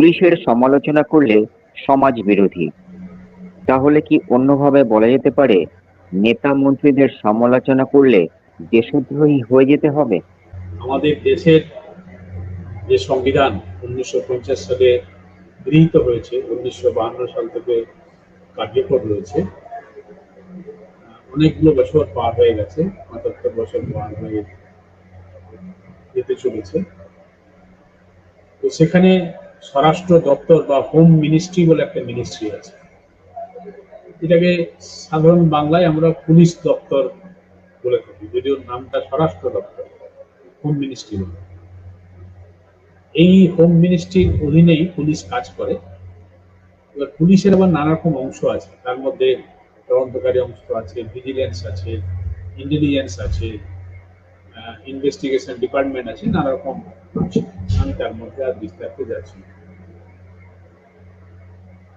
পুলিশের সমালোচনা করলে সমাজ বিরোধী। তাহলে কি অন্যভাবে বলা যেতে পারে, নেতা মন্ত্রীদের সমালোচনা করলে দেশদ্রোহী হয়ে যেতে হবে? আমাদের দেশের যে সংবিধান উনিশশো পঞ্চাশ সালে গৃহীত হয়েছে, উনিশশো সাল থেকে কার্যকর রয়েছে। অনেকগুলো বছর পার হয়ে গেছে পঁচাত্তর বছর পার হয়ে যেতে চলেছে। তো সেখানে স্বরাষ্ট্র দপ্তর বা হোম মিনিস্ট্রি বলে একটা মিনিস্ট্রি আছে। এটাকে সাধারণ বাংলায় আমরা পুলিশ দপ্তর বলে থাকি, যদিও নামটা স্বরাষ্ট্র দপ্তর, হোম মিনিস্ট্রি বলে। এই হোম মিনিস্ট্রির অধীনেই পুলিশ কাজ করে। এবার পুলিশের আবার নানা রকম অংশ আছে, তার মধ্যে তদন্তকারী অংশ আছে ভিজিলেন্স আছে ইন্টেলিজেন্স আছে ইনভেস্টিগেশন ডিপার্টমেন্ট আছে নানা রকম আমি তার মধ্যে আর বিস্তারিত যাচ্ছি।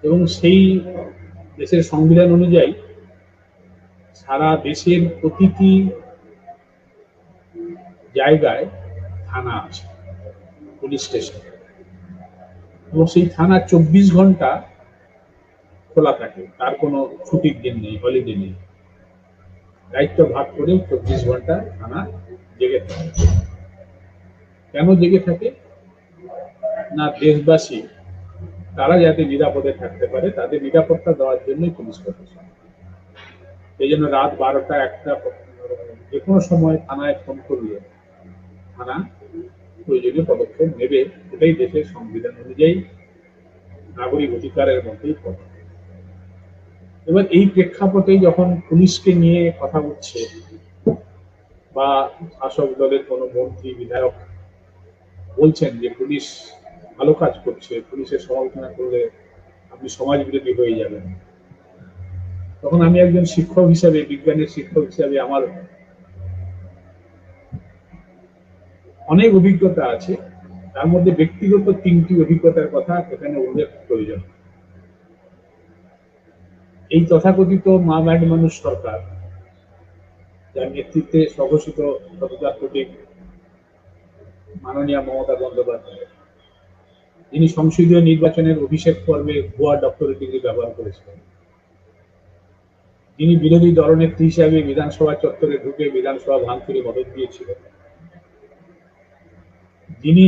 এবং সেই দেশের সংবিধান অনুযায়ী সারা দেশের প্রতিটি জায়গায় থানা আছে, পুলিশ স্টেশন। এবং সেই থানা চব্বিশ ঘণ্টা খোলা থাকে, তার কোনো ছুটির দিন নেই হলিডে নেই। দায়িত্ব ভাগ করে চব্বিশ ঘণ্টা থানা জেগে থাকে। কেন জেগে থাকে? না, দেশবাসী, তারা যাতে নিরাপদে থাকতে পারে, তাদের নিরাপত্তা দেওয়ার জন্যই পুলিশ প্রশাসন। সেই জন্য রাত বারোটা একটা যে কোনো সময় থানায় ফোন করলে থানা প্রয়োজনীয় পদক্ষেপ নেবে এটাই দেশের সংবিধান অনুযায়ী নাগরিক অধিকারের মধ্যেই পড়ে। এবার এই প্রেক্ষাপটে যখন পুলিশকে নিয়ে কথা উঠছে বা শাসক দলের কোনো মন্ত্রী, বিধায়ক বলছেন যে পুলিশ ভালো কাজ করছে, পুলিশের সমালোচনা করলে আপনি সমাজ বিরোধী হয়ে যাবেন। তখন আমি একজন শিক্ষক হিসাবে, বিজ্ঞানের শিক্ষক হিসাবে আমার অনেক অভিজ্ঞতা আছে। তার মধ্যে ব্যক্তিগত তিনটি অভিজ্ঞতার কথা এখানে উল্লেখ প্রয়োজন। এই তথাকথিত মা ম্যাড মানুষ সরকার, যার নেতৃত্বে সততার প্রতীক মাননীয় মমতা বন্দ্যোপাধ্যায়। তিনি সংসদীয় নির্বাচনের অভিষেক পর্বে ভুয়া ডক্টরেট ডিগ্রি ব্যবহার করেছিলেন। তিনি বিরোধী দলনেত্রী হিসাবে বিধানসভা চত্বরে ঢুকে বিধানসভা ভাঙচুরে মদত দিয়েছিলেন। যিনি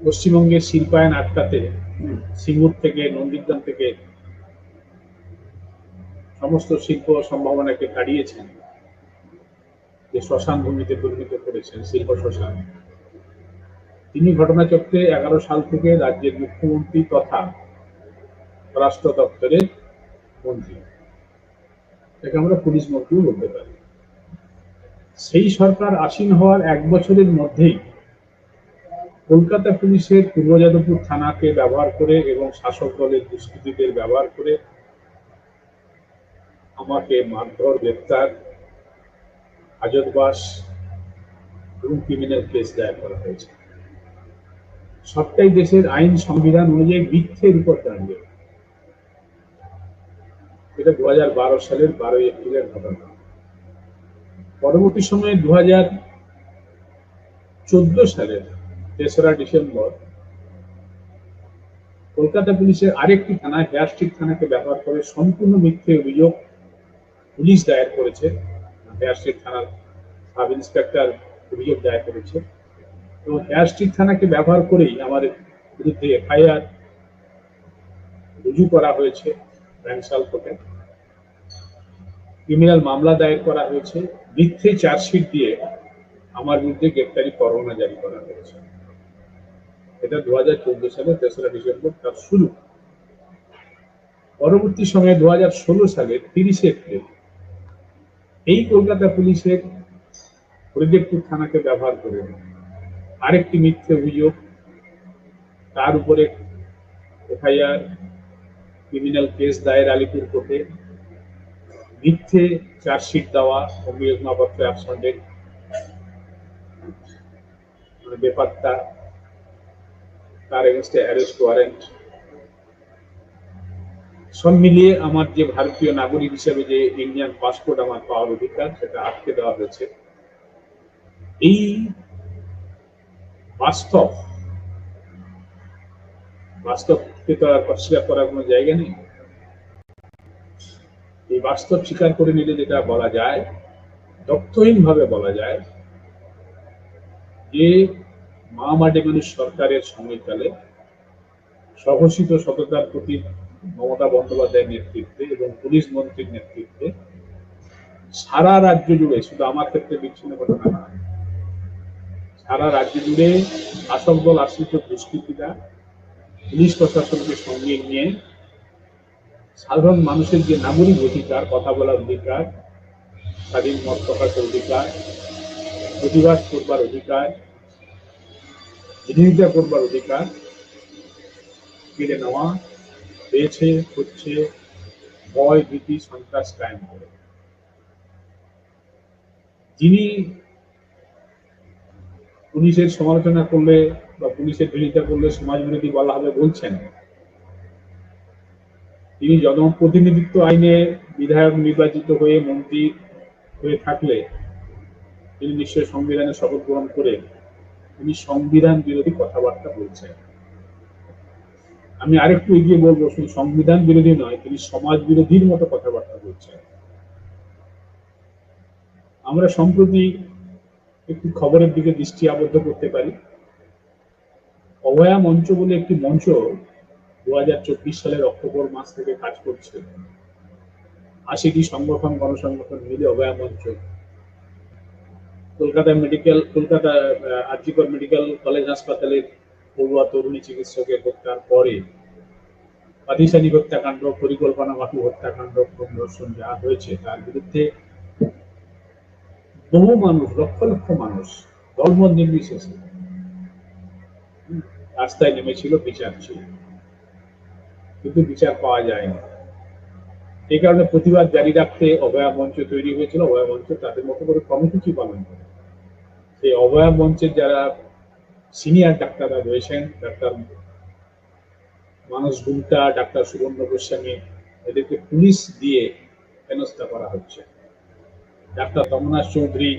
পশ্চিমবঙ্গের শিল্পায়ন আটকাতে, সিঙ্গুর থেকে, নন্দীগ্রাম থেকে সমস্ত শিল্প সম্ভাবনাকে তাড়িয়েছেন যে শ্মশান ভূমিতে পরিণত করেছেন, শিল্প শ্মশান। তিনি ঘটনাচক্রে এগারো সাল থেকে রাজ্যের মুখ্যমন্ত্রী তথা স্বরাষ্ট্র দপ্তরের মন্ত্রী। তাকে আমরা পুলিশ মন্ত্রীও বলতে পারি। সেই সরকার আসীন হওয়ার এক বছরের মধ্যেই কলকাতা পুলিশের পূর্ব যাদবপুর থানাকে ব্যবহার করে এবং শাসক দলের দুষ্কৃতীদের ব্যবহার করে আমাকে মারধর, গ্রেপ্তার হাজতবাস এবং ক্রিমিনাল কেস দায়ের করা হয়েছে। সবটাই দেশের আইন সংবিধান অনুযায়ী মিথ্যের উপর দাঁড়িয়ে এটা দু সালের বারোই এপ্রিলের ঘটনা। পরবর্তী সময়ে দু হাজার চোদ্দ সালের তেসরা ডিসেম্বর কলকাতা পুলিশের আরেকটি থানা হেয়ার থানাকে ব্যবহার করে সম্পূর্ণ মিথ্যে অভিযোগ পুলিশ দায়ের করেছে। থানার সাব ইন্সপেক্টর অভিযোগ দায়ের করেছে। থানাকে ব্যবহার করেই আমার বিরুদ্ধে এফআইআর রুজু করা হয়েছে কোর্টে। ক্রিমিনাল মামলা দায়ের করা হয়েছে। মিথ্যে চার্জশিট দিয়ে আমার বিরুদ্ধে গ্রেপ্তারি পরোয়ানা জারি করা হয়েছে। এটা দু হাজার চোদ্দ সালে তেসরা ডিসেম্বর তার শুরু। পরবর্তী সময়ে দু হাজার ষোলো সালের তিরিশে এপ্রিল এই কলকাতা পুলিশের হরিদেবপুর থানাকে ব্যবহার করে আরেকটি মিথ্যে অভিযোগ, তার উপরে এফআইআর ক্রিমিনাল কেস দায়ের আলিপুর কোর্টে, মিথ্যে চার্জশিট দেওয়া অভিযোগনাপত্র অ্যাবসেন্টেড মানে বেপাত্তা, তার এগেনস্টে অ্যারেস্ট ওয়ারেন্ট সব মিলিয়ে আমার যে ভারতীয় নাগরিক হিসেবে যে ইন্ডিয়ান পাসপোর্ট আমার পাওয়ার অধিকার, সেটা আটকে দেওয়া হয়েছে। এই বাস্তব বাস্তবকে তো আর অস্বীকার করার কোনো জায়গা নেই। এই বাস্তব স্বীকার করে নিলে যেটা বলা যায় তথ্যহীন ভাবে বলা যায়, যে মহামাটি মানুষ সরকারের সময়কালে স্বঘোষিত সততার প্রতি মমতা বন্দ্যোপাধ্যায়ের নেতৃত্বে এবং পুলিশ মন্ত্রীর নেতৃত্বে সারা রাজ্য জুড়ে, শুধু আমার ক্ষেত্রে বিচ্ছিন্ন ঘটনা না, সারা রাজ্য জুড়ে শাসক দল আশ্রিত দুষ্কৃতীরা, পুলিশ প্রশাসনকে সঙ্গে নিয়ে সাধারণ মানুষের যে নাগরিক অধিকার, কথা বলার অধিকার, স্বাধীন মত প্রকাশের অধিকার, প্রতিবাদ করবার অধিকার, বিরোধিতা করবার অধিকার, কেড়ে নেওয়া পেয়েছে হচ্ছে ভয়, ভীতি, সন্ত্রাস কায়েম করে। যিনি পুলিশের সমালোচনা করলে বা পুলিশের বিরোধিতা করলে সমাজ বিরোধী বলা হবে বলছেন, তিনি জনপ্রতিনিধিত্ব আইনে বিধায়ক নির্বাচিত হয়ে মন্ত্রী হয়ে থাকলে তিনি নিশ্চয়ই সংবিধানের শপথ গ্রহণ করে তিনি সংবিধান বিরোধী কথাবার্তা বলছেন। আমি আরেকটু এগিয়ে বলব, শুধু সংবিধান বিরোধী নয়, তিনি সমাজ বিরোধীর মতো কথাবার্তা বলছেন। আমরা সম্প্রতি একটি খবরের দিকে দৃষ্টি আবদ্ধ করতে পারি। অভয়া মঞ্চ বলে একটি মঞ্চ দু হাজার চব্বিশ সালের অক্টোবর মাস থেকে কাজ করছে। আশিটি সংগঠন, গণসংগঠন মিলে Abhaya Mancha. Kolkata medical, Kolkata, RG Kar medical college হাসপাতালের পড়ুয়া তরুণী চিকিৎসকের হত্যার পরে পাকিস্তানি হত্যাকাণ্ড, পরিকল্পনা মাফি হত্যাকাণ্ড প্রদর্শন যা হয়েছে তার বিরুদ্ধে বহু মানুষ, লক্ষ লক্ষ মানুষ ধর্ম নির্বিশেষে রাস্তায় নেমেছিল, বিচার ছিল। কিন্তু বিচার পাওয়া যায়নি। এই কারণে প্রতিবাদ জারি রাখতে অভয়া মঞ্চ তৈরি হয়েছিল। অভয়া মঞ্চ তাদের মতো করে কর্মসূচি পালন করে। সেই অভয়া মঞ্চের যারা সিনিয়র ডাক্তাররা রয়েছেন ডাক্তার মানস গুপ্তা, ডাক্তার সুবর্ণ গোস্বামী, এদেরকে পুলিশ দিয়ে হেনস্থা করা হচ্ছে। ডাক্তার তমনাথ চৌধুরী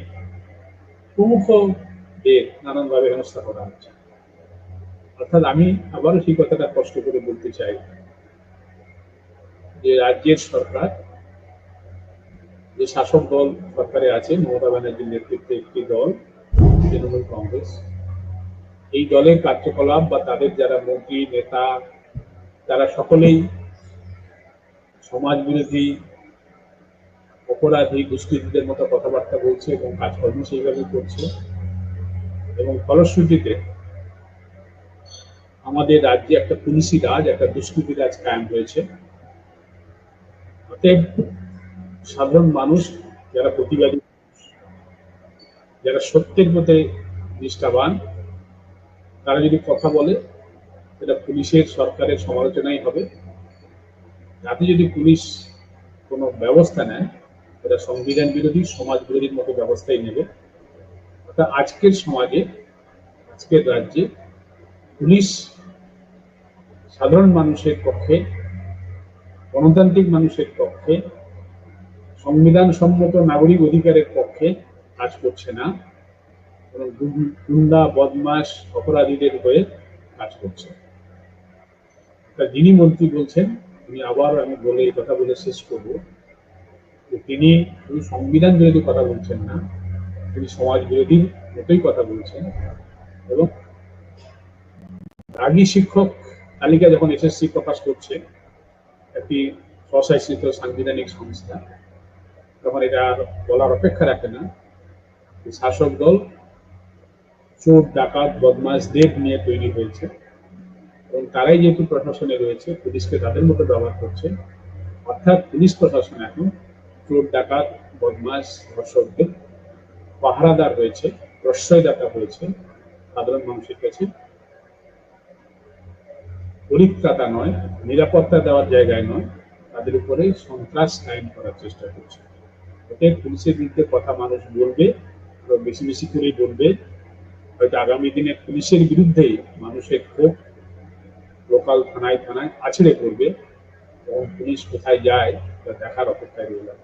প্রমুখদের নানানভাবে হেনস্থা করা হচ্ছে। অর্থাৎ আমি আবারও সেই কথাটা কষ্ট করে বলতে চাই যে রাজ্যের সরকার, যে শাসক দল সরকারে আছে, মমতা ব্যানার্জির নেতৃত্বে একটি দল, তৃণমূল কংগ্রেস। এই দলের কার্যকলাপ বা তাদের যারা মন্ত্রী, নেতা, তারা সকলেই সমাজ বিরোধী অপরাধী দুষ্কৃতীদের মতো কথাবার্তা বলছে এবং কাজকর্ম সেইভাবেই করছে। এবং ফলশ্রুতিতে আমাদের রাজ্যে একটা পুলিশি রাজ, একটা দুষ্কৃতি রাজ কায়েম হয়েছে। অতএব সাধারণ মানুষ, যারা প্রতিবাদী, যারা সত্যের মধ্যে নিষ্ঠাবান তারা যদি কথা বলে, সেটা পুলিশের সরকারের সমালোচনাই হবে। যাতে যদি পুলিশ কোনো ব্যবস্থা নেয়, সেটা সংবিধান বিরোধী, সমাজ বিরোধীর মতো ব্যবস্থাই নেবে। অর্থাৎ আজকের সমাজে, আজকের রাজ্যে পুলিশ সাধারণ মানুষের পক্ষে, গণতান্ত্রিক মানুষের পক্ষে সংবিধান সম্মত নাগরিক অধিকারের পক্ষে কাজ করছে না। গুন্ডা বদমাস অপরাধীদের হয়ে কাজ করছে। তা যিনি মন্ত্রী বলছেন, তিনি আবার আমি বলে এই কথা বলে শেষ করব যে তিনি শুধু সংবিধান বিরোধী কথা বলছেন না, তিনি সমাজ বিরোধীর মতোই কথা বলছেন এবং রাগী শিক্ষক তালিকা যখন এসএসসি প্রকাশ করছে, একটি স্বশাসিত সাংবিধানিক সংস্থা, তখন এটা বলার অপেক্ষা রাখে না। শাসক দল চোর, ডাকাত বদমাশদের নিয়ে তৈরি হয়েছে। এবং তারাই যেহেতু প্রশাসনে রয়েছে, পুলিশকে তাদের মতো ব্যবহার করছে। অর্থাৎ পুলিশ প্রশাসন এখন চোর, ডাকাত বদমাস ধর্ষকদের পাহারাদার হয়েছে প্রশ্রয়দাতা হয়েছে, সাধারণ মানুষের কাছে। পরিত্রাতা নয়, নিরাপত্তা দেওয়ার জায়গায় নয়, তাদের উপরে সন্ত্রাস কায়েম করার চেষ্টা করছে। ওতে পুলিশের বিরুদ্ধে কথা মানুষ বলবে, আরও বেশি বেশি করেই বলবে। হয়তো আগামী দিনে পুলিশের বিরুদ্ধেই মানুষের ক্ষোভ লোকাল থানায় থানায় আছড়ে পড়বে এবং পুলিশ কোথায় যায় তা দেখার অপেক্ষায় রইলাম।